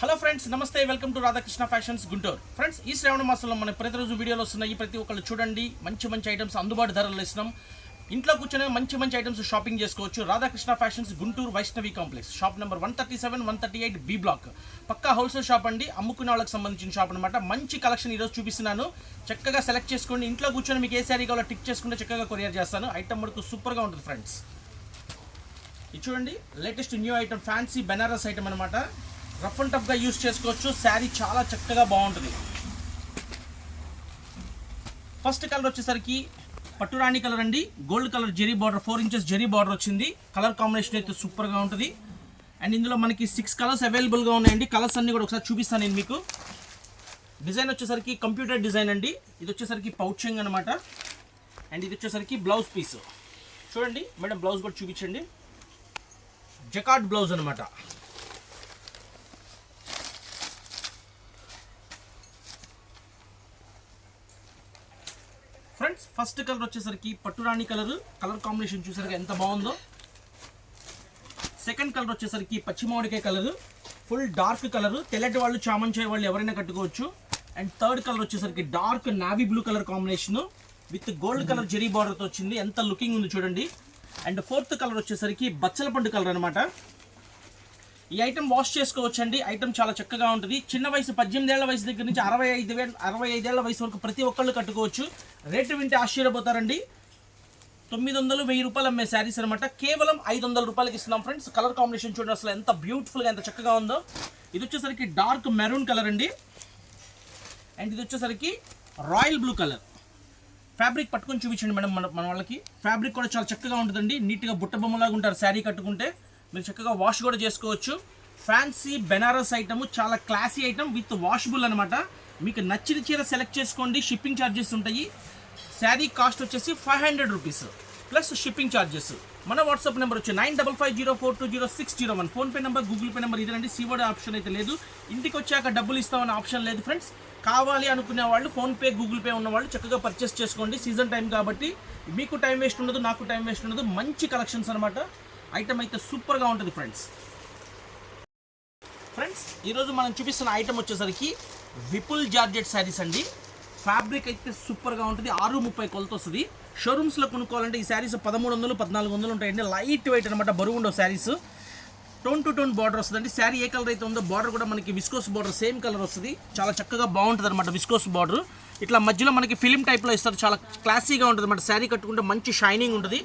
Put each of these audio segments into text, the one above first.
Hello friends నమస్తే welcome to Radhakrishna fashions Guntur friends ఈ శ్రావణ మాసంలో మన ప్రతిరోజు వీడియోలు వస్తున్నాయి. ప్రతి ఒక్కళ్ళు చూడండి మంచి మంచి ఐటమ్స్ అందుబాటు ధరలు ఇస్తున్నాం. ఇంట్లో కూర్చొని మంచి మంచి ఐటమ్స్ షాపింగ్ చేసుకోవచ్చు. Radhakrishna fashions Guntur Vaishnavi complex shop number one thirty seven one thirty eight B block పక్కా హోల్సేల్ షాప్ అండి. అమ్ముకునే వాళ్ళకి సంబంధించిన షాప్ అనమాట మంచి కలెక్షన్ ఈరోజు చూపిస్తున్నాను. చక్కగా సెలెక్ట్ చేసుకోండి. ఇంట్లో కూర్చొని మీకు ఏ శారీ కావాలో టిక్ చేసుకుంటే చక్కగా కొరియర్ చేస్తాను. ఐటమ్ మటుకు సూపర్గా ఉంటుంది ఫ్రెండ్స్ ఇది చూడండి latest new item fancy Banaras item అనమాట రఫ్ అండ్ టఫ్గా యూస్ చేసుకోవచ్చు. శారీ చాలా చక్కగా బాగుంటుంది. ఫస్ట్ కలర్ వచ్చేసరికి పట్టురాణి కలర్ అండి. Gold colour zari border four inches zari border వచ్చింది. కలర్ కాంబినేషన్ అయితే సూపర్గా ఉంటుంది. అండ్ ఇందులో మనకి సిక్స్ కలర్స్ అవైలబుల్గా ఉన్నాయండి. కలర్స్ అన్నీ కూడా ఒకసారి చూపిస్తాను నేను మీకు. డిజైన్ వచ్చేసరికి కంప్యూటర్ డిజైన్ అండి. ఇది వచ్చేసరికి పౌచింగ్ అనమాట అండ్ ఇది వచ్చేసరికి బ్లౌజ్ పీస్. చూడండి మేడం బ్లౌజ్ కూడా చూపించండి. జకాట్ బ్లౌజ్ అనమాట ఫ్రెండ్స్ ఫస్ట్ కలర్ వచ్చేసరికి పట్టురాణి కలర్. కలర్ కాంబినేషన్ చూసారుగా ఎంత బాగుందో. సెకండ్ కలర్ వచ్చేసరికి పచ్చిమామిడికాయ కలర్. Full dark colour. తెల్లటి వాళ్ళు చామంచాయ వాళ్ళు ఎవరైనా కట్టుకోవచ్చు. అండ్ థర్డ్ కలర్ వచ్చేసరికి dark navy blue colour combination. With gold colour zari బార్డర్తో వచ్చింది. ఎంత లుకింగ్ ఉంది చూడండి. అండ్ ఫోర్త్ కలర్ వచ్చేసరికి బచ్చల పండు కలర్ అనమాట ఈ ఐటమ్ వాష్ చేసుకోవచ్చు అండి ఐటమ్ చాలా చక్కగా ఉంటుంది. చిన్న వయసు పద్దెనిమిది ఏళ్ళ వయసు దగ్గర నుంచి అరవై ఐదు వేల అరవై ఐదేళ్ళ వయసు వరకు ప్రతి ఒక్కళ్ళు కట్టుకోవచ్చు. రేటు వింటే ఆశ్చర్యపోతారండి. తొమ్మిది వందలు వెయ్యి రూపాయలు అమ్మే శారీస్ అనమాట కేవలం ఐదు వందల రూపాయలకి ఇస్తున్నాం ఫ్రెండ్స్ కలర్ కాంబినేషన్ చూడండి అసలు ఎంత బ్యూటిఫుల్గా ఎంత చక్కగా ఉందో. ఇది వచ్చేసరికి డార్క్ మెరూన్ కలర్ అండి. అండ్ ఇది వచ్చేసరికి రాయల్ బ్లూ కలర్ ఫ్యాబ్రిక్ పట్టుకొని చూపించండి మేడం మన మన వాళ్ళకి. ఫ్యాబ్రిక్ కూడా చాలా చక్కగా ఉంటుందండి. నీట్గా బుట్ట బొమ్మలాగా ఉంటారు శారీ కట్టుకుంటే. మీరు చక్కగా వాష్ కూడా చేసుకోవచ్చు. ఫ్యాన్సీ బెనారస్ ఐటమ్ చాలా క్లాసీ ఐటమ్ విత్ వాషబుల్ అనమాట మీకు నచ్చిన చీర సెలెక్ట్ చేసుకోండి షిప్పింగ్ ఛార్జెస్ ఉంటాయి. శారీ కాస్ట్ వచ్చేసి five hundred rupees plus shipping charges మన వాట్సాప్ నెంబర్ వచ్చి nine double five zero four two zero six zero one PhonePe number Google pay number ఇదేనండి. సీవోడ్ ఆప్షన్ అయితే లేదు. ఇంటికి వచ్చాక డబ్బులు ఇస్తామన్న ఆప్షన్ లేదు ఫ్రెండ్స్ కావాలి అనుకునే వాళ్ళు ఫోన్పే గూగుల్ పే ఉన్న వాళ్ళు చక్కగా పర్చేస్ చేసుకోండి. సీజన్ టైం కాబట్టి మీకు టైం వేస్ట్ ఉండదు నాకు టైం వేస్ట్ ఉండదు. మంచి కలెక్షన్స్ అనమాట ఐటమ్ అయితే సూపర్గా ఉంటుంది ఫ్రెండ్స్ ఫ్రెండ్స్ ఈరోజు మనం చూపిస్తున్న ఐటమ్ వచ్చేసరికి విపుల్ జార్జెట్ శారీస్ అండి. ఫ్యాబ్రిక్ అయితే సూపర్గా ఉంటుంది. ఆరు ముప్పై కొలత వస్తుంది. షోరూమ్స్లో కొనుక్కోవాలంటే ఈ శారీస్ పదమూడు వందలు పద్నాలుగు వందలు ఉంటాయండి. లైట్ వెయిట్ అనమాట బరువు ఉండవు saris tone to tone border వస్తుందండి. శారీ ఏ కలర్ అయితే ఉందో బార్డర్ కూడా మనకి విస్కోస్ బార్డర్ సేమ్ కలర్ వస్తుంది. చాలా చక్కగా బాగుంటుంది అనమాట విస్కోస్ బార్డర్ ఇట్లా మధ్యలో మనకి ఫిలిం టైప్లో ఇస్తారు. చాలా క్లాసీగా ఉంటుంది అనమాట శారీ కట్టుకుంటే మంచి షైనింగ్ ఉంటుంది.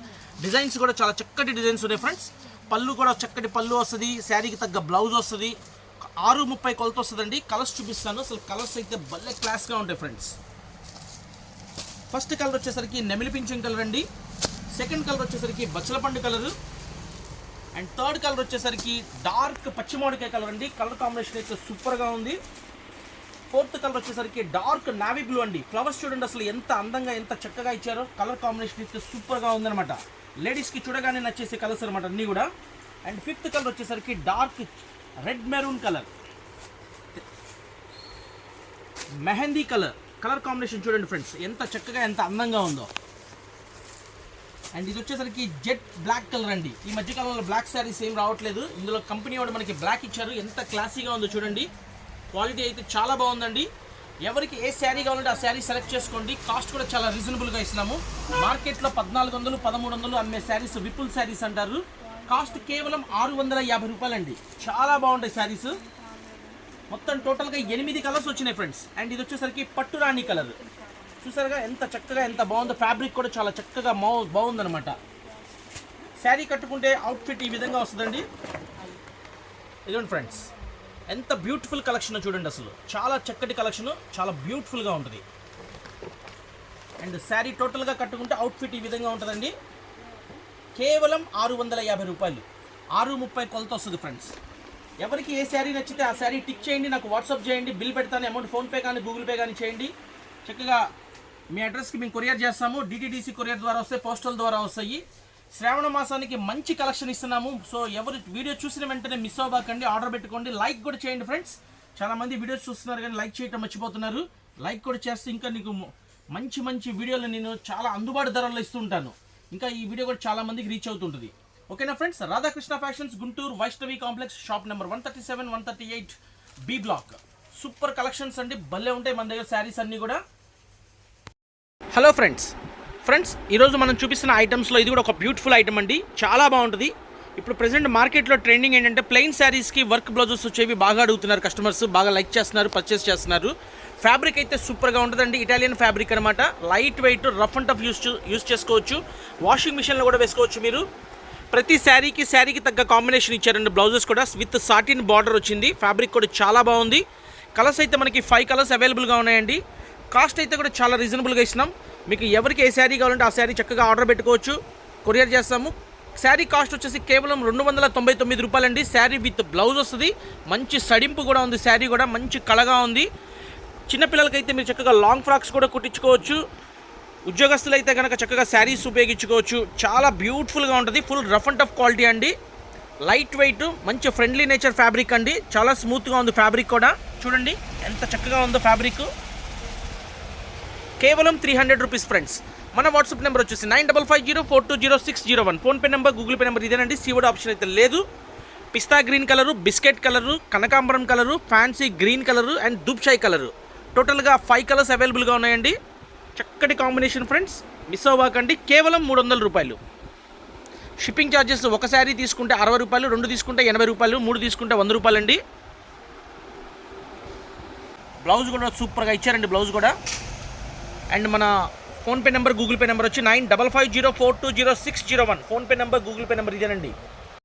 డిజైన్స్ కూడా చాలా చక్కటి డిజైన్స్ ఉన్నాయి ఫ్రెండ్స్. పళ్ళు కూడా చక్కటి పళ్ళు వస్తుంది. శారీకి తగ్గ బ్లౌజ్ వస్తుంది. ఆరు ముప్పై కొలత వస్తుందండి. కలర్స్ చూపిస్తాను. అసలు కలర్స్ అయితే భలే క్లాస్గా ఉంటాయి ఫ్రెండ్స్. ఫస్ట్ కలర్ వచ్చేసరికి నెమిలి పింఛన్ కలర్ అండి. సెకండ్ కలర్ వచ్చేసరికి బచ్చలపండు కలరు. అండ్ థర్డ్ కలర్ వచ్చేసరికి డార్క్ పచ్చిమామిడికాయ కలర్ అండి. కలర్ కాంబినేషన్ అయితే సూపర్గా ఉంది. ఫోర్త్ కలర్ వచ్చేసరికి డార్క్ నావీ బ్లూ అండి. ఫ్లవర్స్ చూడండి అసలు ఎంత అందంగా ఎంత చక్కగా ఇచ్చారో. కలర్ కాంబినేషన్ అయితే సూపర్గా ఉందన్నమాట. లేడీస్కి చూడగానే నచ్చేసే కలర్స్ అనమాట అన్నీ కూడా. అండ్ ఫిఫ్త్ కలర్ వచ్చేసరికి dark red maroon colour. Mehndi colour. Colour combination చూడండి ఫ్రెండ్స్. ఎంత చక్కగా ఎంత అందంగా ఉందో. అండ్ ఇది వచ్చేసరికి జెట్ బ్లాక్ కలర్ అండి. ఈ మధ్య కాలంలో బ్లాక్ శారీస్ ఏం రావట్లేదు. ఇందులో కంపెనీ వాడు మనకి బ్లాక్ ఇచ్చారు. ఎంత క్లాసీగా ఉందో చూడండి. క్వాలిటీ అయితే చాలా బాగుందండి. ఎవరికి ఏ శారీ కావాలంటే ఆ శారీ సెలెక్ట్ చేసుకోండి. కాస్ట్ కూడా చాలా రీజనబుల్గా ఇస్తున్నాము. మార్కెట్లో పద్నాలుగు వందలు పదమూడు వందలు అమ్మే శారీస్ విపుల్ శారీస్ అంటారు. కాస్ట్ కేవలం ఆరు వందల యాభై రూపాయలండి. చాలా బాగుంటాయి శారీస్. మొత్తం టోటల్గా ఎనిమిది కలర్స్ వచ్చినాయి ఫ్రెండ్స్. అండ్ ఇది వచ్చేసరికి పట్టు రాణి కలర్. చూసారుగా ఎంత చక్కగా ఎంత బాగుందో ఫ్యాబ్రిక్ కూడా చాలా చక్కగా మా బాగుందనమాట శారీ కట్టుకుంటే అవుట్ఫిట్ ఈ విధంగా వస్తుందండి. ఇదిగోండి ఫ్రెండ్స్. ఎంత బ్యూటిఫుల్ కలెక్షన్ చూడండి అసలు. చాలా చక్కటి కలెక్షన్ చాలా బ్యూటిఫుల్గా ఉంటుంది. అండ్ శారీ టోటల్గా కట్టుకుంటే అవుట్ఫిట్ ఈ విధంగా ఉంటుందండి. కేవలం ఆరు వందల యాభై రూపాయలు. ఆరు ముప్పై కొలత వస్తుంది ఫ్రెండ్స్. ఎవరికి ఏ శారీ నచ్చితే ఆ శారీ టిక్ చేయండి నాకు వాట్సాప్ చేయండి బిల్ పెడతాను అమౌంట్ ఫోన్పే కానీ గూగుల్ పే కానీ చేయండి. చక్కగా మీ అడ్రస్కి మేము కొరియర్ చేస్తాము. డిటీడీసీ కొరియర్ ద్వారా వస్తాయి పోస్టల్ ద్వారా వస్తాయి. శ్రావణ మాసానికి మంచి కలెక్షన్ ఇస్తున్నాము. సో ఎవరు వీడియో చూసిన వెంటనే మిస్ అవ్వకండి ఆర్డర్ పెట్టుకోండి లైక్ కూడా చేయండి ఫ్రెండ్స్ చాలా మంది వీడియోస్ చూస్తున్నారు కానీ లైక్ చేయటం మర్చిపోతున్నారు. లైక్ కూడా చేస్తే ఇంకా నీకు మంచి మంచి వీడియోలు నేను చాలా అందుబాటు ధరల్లో ఇస్తుంటాను. ఇంకా ఈ వీడియో కూడా చాలా మందికి రీచ్ అవుతుంటుంది. ఓకేనా friends Radhakrishna fashions Guntur Vaishnavi complex shop number one thirty seven one thirty eight B block super collections అండి. భలే ఉంటాయి మన దగ్గర శారీస్ అన్నీ కూడా. హలో ఫ్రెండ్స్ ఫ్రెండ్స్ ఈరోజు మనం చూపిస్తున్న ఐటమ్స్లో ఇది కూడా ఒక బ్యూటిఫుల్ ఐటమ్ అండి. చాలా బాగుంటుంది. ఇప్పుడు ప్రెసెంట్ మార్కెట్లో ట్రెండింగ్ ఏంటంటే ప్లెయిన్ శారీస్కి వర్క్ బ్లౌజెస్ వచ్చేవి బాగా అడుగుతున్నారు కస్టమర్స్ బాగా లైక్ చేస్తున్నారు పర్చేస్ చేస్తున్నారు. ఫ్యాబ్రిక్ అయితే సూపర్గా ఉంటుందండి. ఇటాలియన్ ఫ్యాబ్రిక్ అనమాట light weight rough and tough use use చేసుకోవచ్చు. వాషింగ్ మిషన్లో కూడా వేసుకోవచ్చు మీరు. ప్రతి శారీకి శారీకి తగ్గ కాంబినేషన్ ఇచ్చారండి బ్లౌజెస్ కూడా. విత్ సాటిన్ బార్డర్ వచ్చింది. ఫ్యాబ్రిక్ కూడా చాలా బాగుంది. కలర్స్ అయితే మనకి ఫైవ్ కలర్స్ అవైలబుల్గా ఉన్నాయండి. కాస్ట్ అయితే కూడా చాలా రీజనబుల్గా ఇస్తున్నాం. మీకు ఎవరికి ఏ శారీ కావాలంటే ఆ శారీ చక్కగా ఆర్డర్ పెట్టుకోవచ్చు. కొరియర్ చేస్తాము. శారీ కాస్ట్ వచ్చేసి కేవలం రెండు వందల తొంభై తొమ్మిది రూపాయలండి. శారీ విత్ బ్లౌజ్ వస్తుంది. మంచి సడింపు కూడా ఉంది. శారీ కూడా మంచి కళగా ఉంది. చిన్నపిల్లలకైతే మీరు చక్కగా లాంగ్ ఫ్రాక్స్ కూడా కుట్టించుకోవచ్చు. ఉద్యోగస్తులు అయితే కనుక చక్కగా శారీస్ ఉపయోగించుకోవచ్చు. చాలా బ్యూటిఫుల్గా ఉంటుంది. Full rough and tough quality అండి. లైట్ వెయిట్ మంచి ఫ్రెండ్లీ నేచర్ ఫ్యాబ్రిక్ అండి. చాలా స్మూత్గా ఉంది ఫ్యాబ్రిక్ కూడా. చూడండి ఎంత చక్కగా ఉందో ఫ్యాబ్రిక్. కేవలం త్రీ హండ్రెడ్ రూపీస్ ఫ్రెండ్స్ మన వాట్సాప్ నెంబర్ వచ్చేసి nine double five zero four two zero six zero one PhonePe number Google Pay number ఇదేనండి. సీవోడ్ ఆప్షన్ అయితే లేదు. Pista green colour biscuit colour కనకాంబరం colour fancy green colour and దుబ్షాయ్ colour. టోటల్గా five colours అవైలబుల్గా ఉన్నాయండి. చక్కటి combination friends miss అవ్వకండి. కేవలం మూడు వందల రూపాయలు. షిప్పింగ్ ఛార్జెస్ ఒక శారీ తీసుకుంటే అరవై రూపాయలు రెండు తీసుకుంటే ఎనభై రూపాయలు మూడు తీసుకుంటే వంద రూపాయలు అండి బ్లౌజ్ కూడా సూపర్గా ఇచ్చారండి బ్లౌజ్ కూడా. అండ్ మన PhonePe number Google Pay number వచ్చి nine double five zero four two zero six zero one. PhonePe number Google Pay number ఇదేనండి.